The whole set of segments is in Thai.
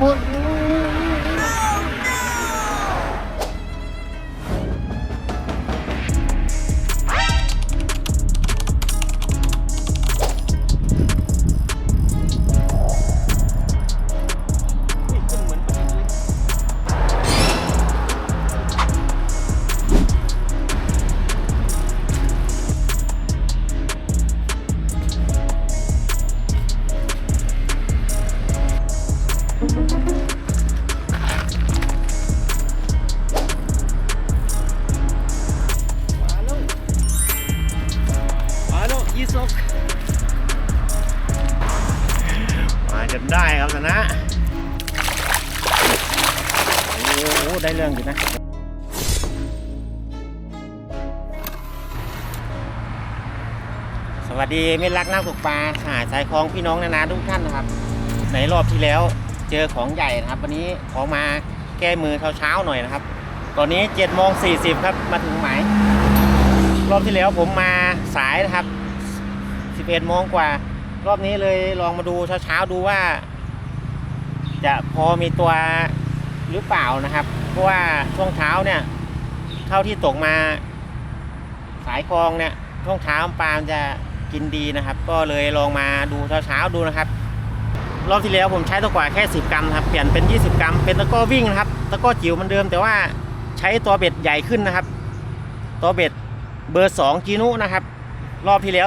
ห สวัสดีมิตรรักนักตกปลาหาสายคลองพี่น้องนานาทุกท่านนะครับ ในรอบที่แล้วเจอของใหญ่นะครับ วันนี้ขอมาแก้มือเช้าๆหน่อยนะครับ ตอนนี้7จ็ดโมงสีครับมาถึงหมายรอบที่แล้วผมมาสายนะครับ 11โมงกว่า รอบนี้เลยลองมาดูเช้าๆดูว่า จะพอมีตัวหรือเปล่านะครับ เพราะว่าช่วงเช้าเนี่ย เท่าที่ตกมาสายคลองเนี่ยช่วงเช้าปลาจะ กินดีนะครับ ก็เลยลองมาดูเช้าๆดูนะครับ รอบที่แล้วผมใช้ตะกว่าแค่ 10 กรัมครับ เปลี่ยนเป็น 20 กรัม เป็นตะก้อวิ่งนะครับ ตะก้อจิ๋วเหมือนเดิม แต่ว่าใช้ตัวเบ็ดใหญ่ขึ้นนะครับ ตัวเบ็ดเบอร์2จีนุนะครับ รอบที่แล้ว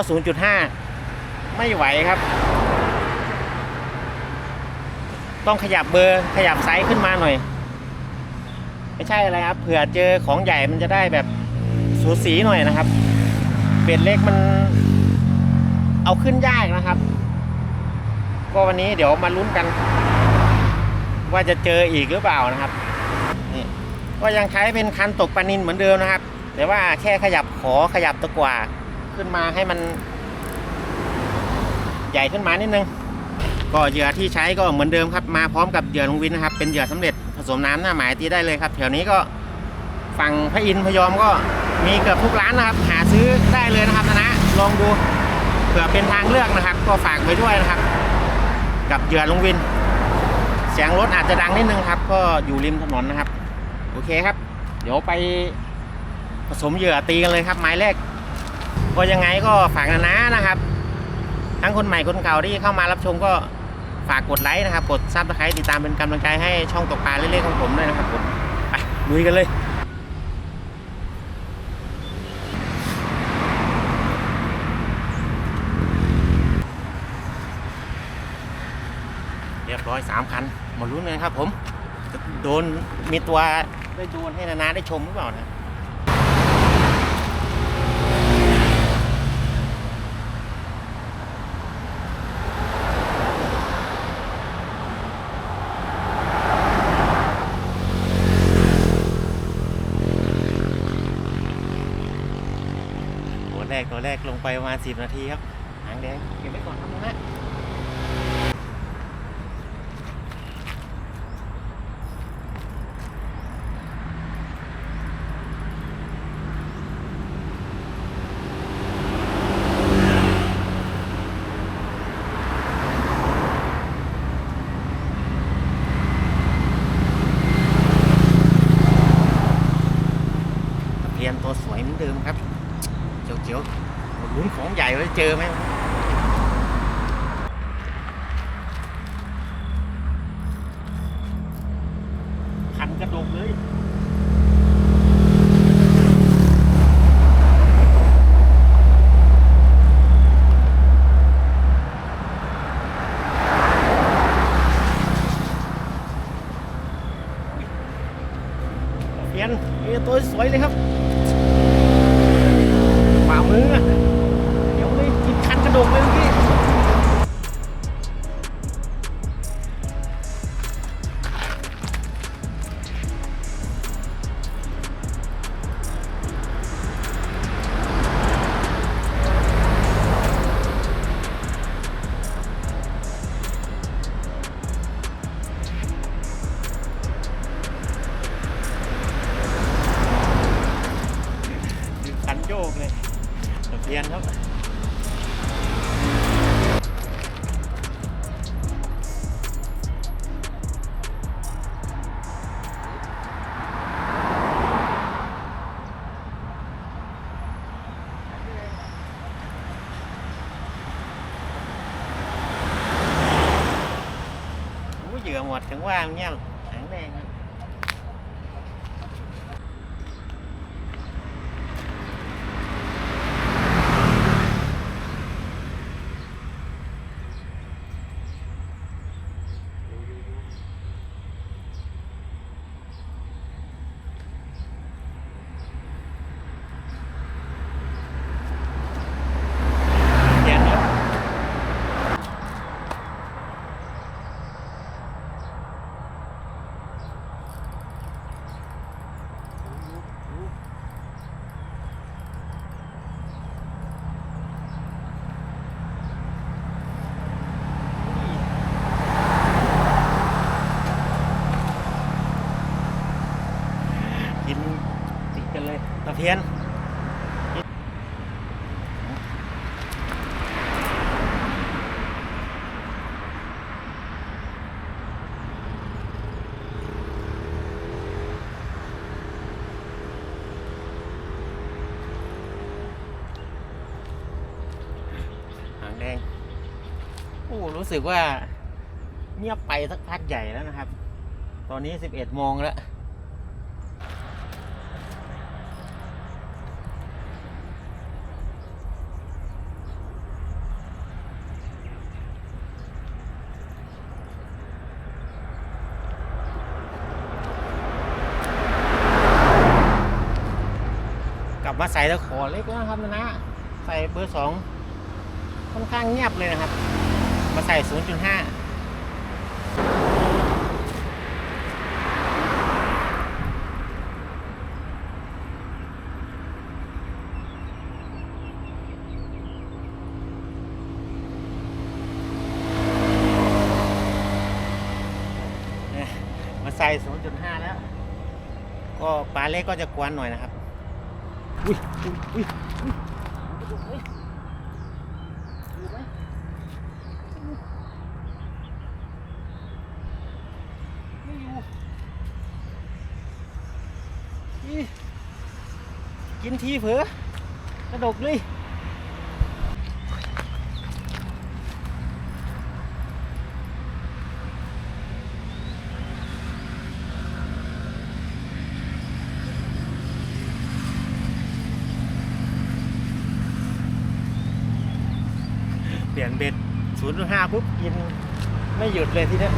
0.5 ไม่ไหวครับ ต้องขยับเบอร์ขยับไซส์ขึ้นมาหน่อย ไม่ใช่อะไรครับเผื่อเจอของใหญ่มันจะได้แบบสูสีหน่อยนะครับ เบ็ดเล็กมัน เอาขึ้นยากนะครับ ก็วันนี้เดี๋ยวมาลุ้นกัน ว่าจะเจออีกหรือเปล่านะครับนี่ก็ยังใช้เป็นคันตกปลานินเหมือนเดิมนะครับ แต่ว่าแค่ขยับขอขยับตะกว่าขึ้นมาให้มัน ใหญ่ขึ้นมานิดนึงก็เหยื่อที่ใช้ก็เหมือนเดิมครับมาพร้อมกับเหยื่อลงวินนะครับ เป็นเหยื่อสำเร็จผสมน้ำหน้าหมายตีได้เลยครับแถวนี้ก็ฝั่งพระอินทร์พยอมก็มีเกือบทุกร้านนะครับ หาซื้อได้เลยนะครับนะลองดู ผื่อเป็นทางเลือกนะครับ ก็ฝากไว้ด้วยนะครับ กับเหยื่อลงวิน เสียงรถอาจจะดังนิดนึงครับ ก็อยู่ริมถนนนะครับ โอเคครับ เดี๋ยวไปผสมเหยื่อตีกันเลยครับไม้แรก ก็ยังไงก็ฝากนะนะนะครับ ทั้งคนใหม่คนเก่าที่เข้ามารับชมก็ฝากกดไลค์นะครับ กดซับสไครต์ติดตามเป็นกำลังใจให้ช่องตกปลาเล่นๆของผมด้วยนะครับผม ไปลุยกันเลย รียบร้อยสามคันมาลุ้นกันครับผม โดนมีตัวได้โดนให้นานาได้ชมหรือเปล่านะตัวแรกตัวแรกลงไปประมาณ10 นาทีครับ หางแดงเก็บไว้ก่อนครับนะฮะเรียนตัวสวยเหมือนเดิมครับ เจียวเจียวๆลุ้นของใหญ่ไว้ เจอไหม ลือหมดถึงว่าเนี่ยหางแดงครับเย็นครับ กินติดกันเลยตะเพียนหางแดง โอ้ รู้สึกว่าเงียบไปสักพักใหญ่แล้วนะครับ ตอนนี้11โมงแล้ว กลับมาใส่ตะขอเล็กแล้วครับนะนะ ใส่เบอร์สองค่อนข้างเงียบเลยนะครับ มาใส่ 0.5นี่มาใส่ 0.5 แล้ว ก็ปลาเล็กก็จะกวนหน่อยนะครับ อุ้ยอุ้ยอยู่ไหมไม่อยู่อี กินทีเผลอกระดกเลยเปลี่ยนเบ็ด0.5ปุ๊บกินไม่หยุดเลยทีเนี้ย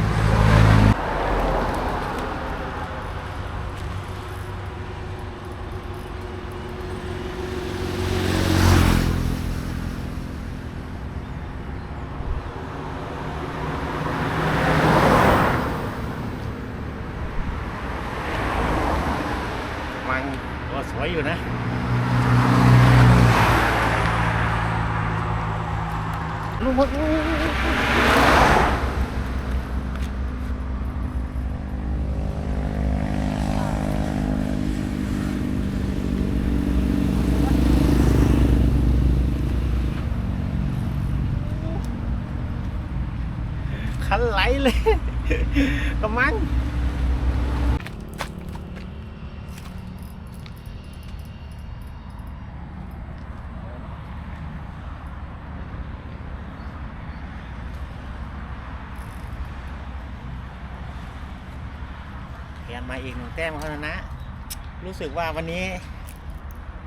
มังก็สวยอยู่นะ ลูกมดคันไหลเลย กระมัง เปลี่ ยนมาอีกหนึ่งแต้มเท่านั้นนะ รู้สึกว่าวันนี้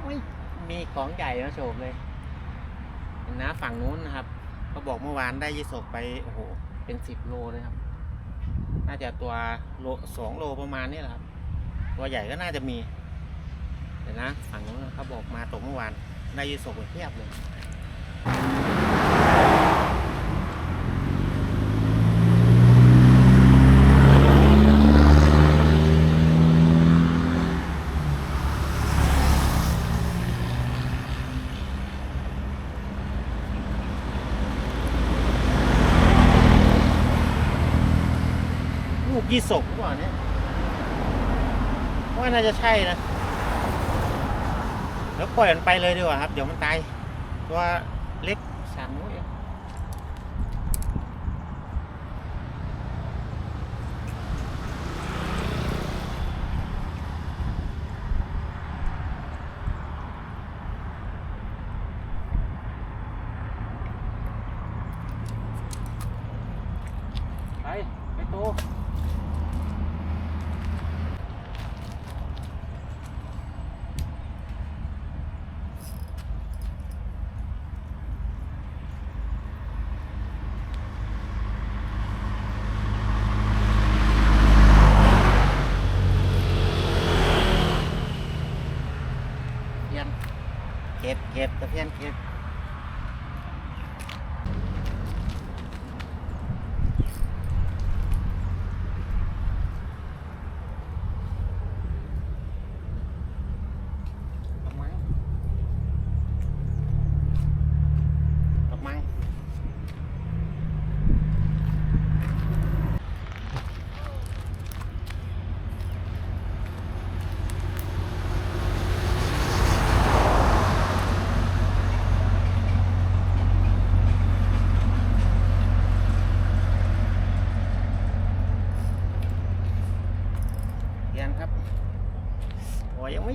ไม่มีของใหญ่มาโฉบเลยเห็นนะฝั่งนู้นนะครับเขาบอกเมื่อวานได้ยี่สกไปโอ้โหเป็นสิบโลเลยครับ น่าจะตัวโลสองโลประมาณนี้แหละครับ ตัวใหญ่ก็น่าจะมีเห็นนะฝั่งนู้นเขาบอกมาตกเมื่อวานได้ยี่สกไปเทียบเลย ลูกยี่สกว่านี้ว่าน่าจะใช่นะ แล้วปล่อยมันไปเลยดีกว่าครับ เดี๋ยวมันตายตัวล็กสามนิ้วเองไป ไปโต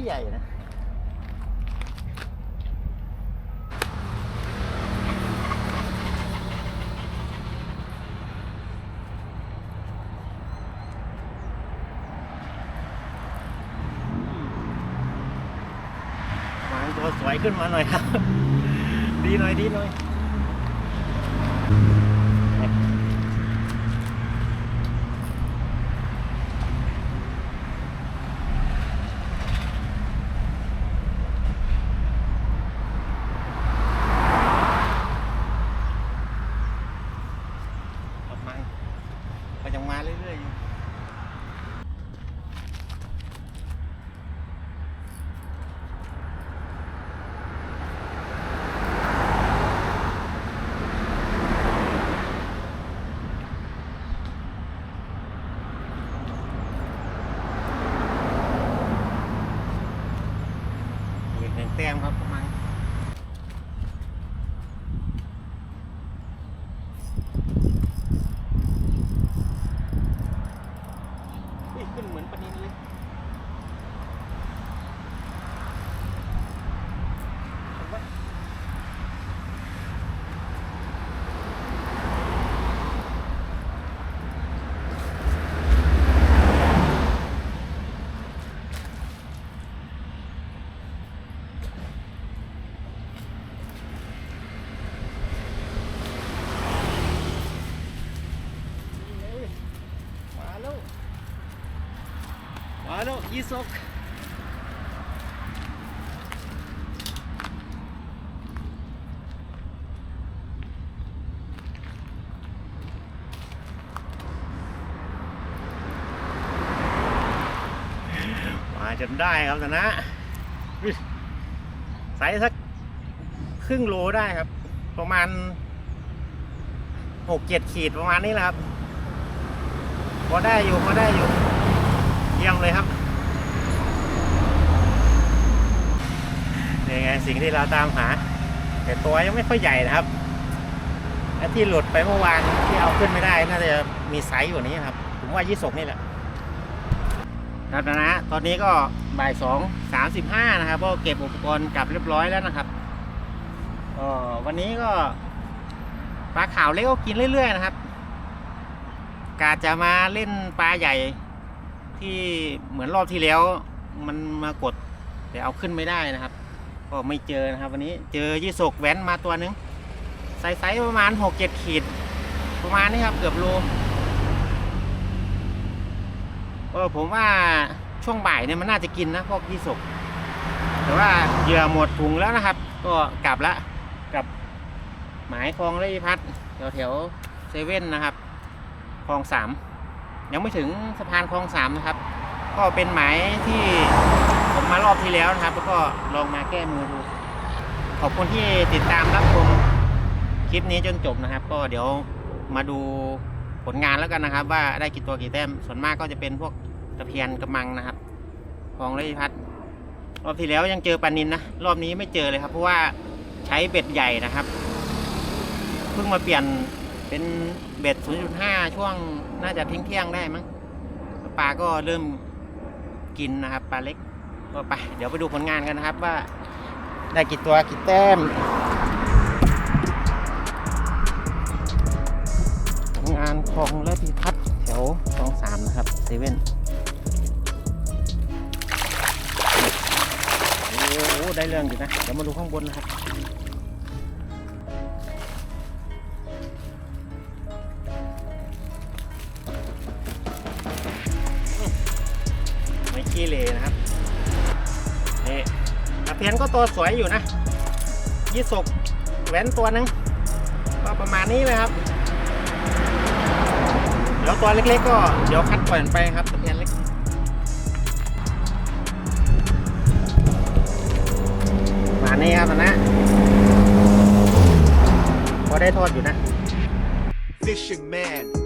ใหญ่นะ วางตัวสวยขึ้นมาหน่อยครับ ดีหน่อยดีหน่อย กำลังก็ยังมาเรื่อยๆอยู่อีกหนึ่งแต้มครับกำลัง อุ้ย ขึ้นเหมือนประเด็นเลยเห็นปะนี่เลยมาแล้ว มาแล้วยี่สกมาจนได้ครับแต่นะอุ๊ยไซส์สักครึ่งโลได้ครับ ประมาณหกเจ็ดขีดประมาณนี้แหละครับ พอได้อยู่ พอได้อยู่ เลยครับนี่ไงสิ่งที่เราตามหา แต่ตัวยังไม่ค่อยใหญ่นะครับและที่หลุดไปเมื่อวานที่เอาขึ้นไม่ได้น่าจะมีไซส์กว่านี้ครับ ผมว่ายี่สกนี่แหละครับนะตอนนี้ก็บ่ายสองสามสิบห้านะครับก็เก็บอุปกรณ์กลับเรียบร้อยแล้วนะครับก็วันนี้ก็ปลาขาวเล็กก็กินเรื่อย ๆ นะครับ กาจะมาเล่นปลาใหญ่ ที่เหมือนรอบที่แล้ว มันมากดแต่เอาขึ้นไม่ได้นะครับ ก็ไม่เจอนะครับ วันนี้เจอยี่สกแว้นมาตัวหนึงไซส์ประมาณหกเจ็ดขีด ประมาณนี้ครับเกือบโลเออผมว่าช่วงบ่ายเนี่ยมันน่าจะกินนะพวกยี่สกแต่ว่าเหยื่อหมดถุงแล้วนะครับ ก็กลับละกลับหมายคลองไรพัฒน์แถวแถวเซเว่นนะครับคลองสาม ยังไม่ถึงสะพานคลองสามนะครับ ก็เป็นหมายที่ผมมารอบที่แล้วนะครับ แล้วก็ลองมาแก้มือดู ขอบคุณที่ติดตามรับชมคลิปนี้จนจบนะครับ ก็เดี๋ยวมาดูผลงานแล้วกันนะครับ ว่าได้กี่ตัวกี่แต้ม ส่วนมากก็จะเป็นพวกตะเพียนกระมังนะครับ ของรพัฒน์รอบที่แล้วยังเจอปลานินนะ รอบนี้ไม่เจอเลยครับ เพราะว่าใช้เบ็ดใหญ่นะครับ เพิ่งมาเปลี่ยนเป็นเบ็ด 0.5 ช่วง น่าจะทิ้งเที่ยงๆได้มั้งปลาก็เริ่มกินนะครับปลาเล็กก็ไปเดี๋ยวไปดูผลงานกันนะครับว่าได้กี่ตัวกี่แต้มผลงานของและพิพัฒน์แถวสองสามนะครับเซเว่นโอ้โหได้เรื่องอยู่นะ เดี๋ยวมาดูข้างบนนะครับ ขี้เหร่นะครับนี่ตะเพียนก็ตัวสวยอยู่นะยี่สกแหวนตัวหนึงก็ประมาณนี้เลยครับเดี๋ยวตัวเล็กๆก็เดี๋ยวคัดปล่อยมันไปครับตะเพียนเล็กมานี่ครับนะพอได้ทอดอยู่นะ Fishing man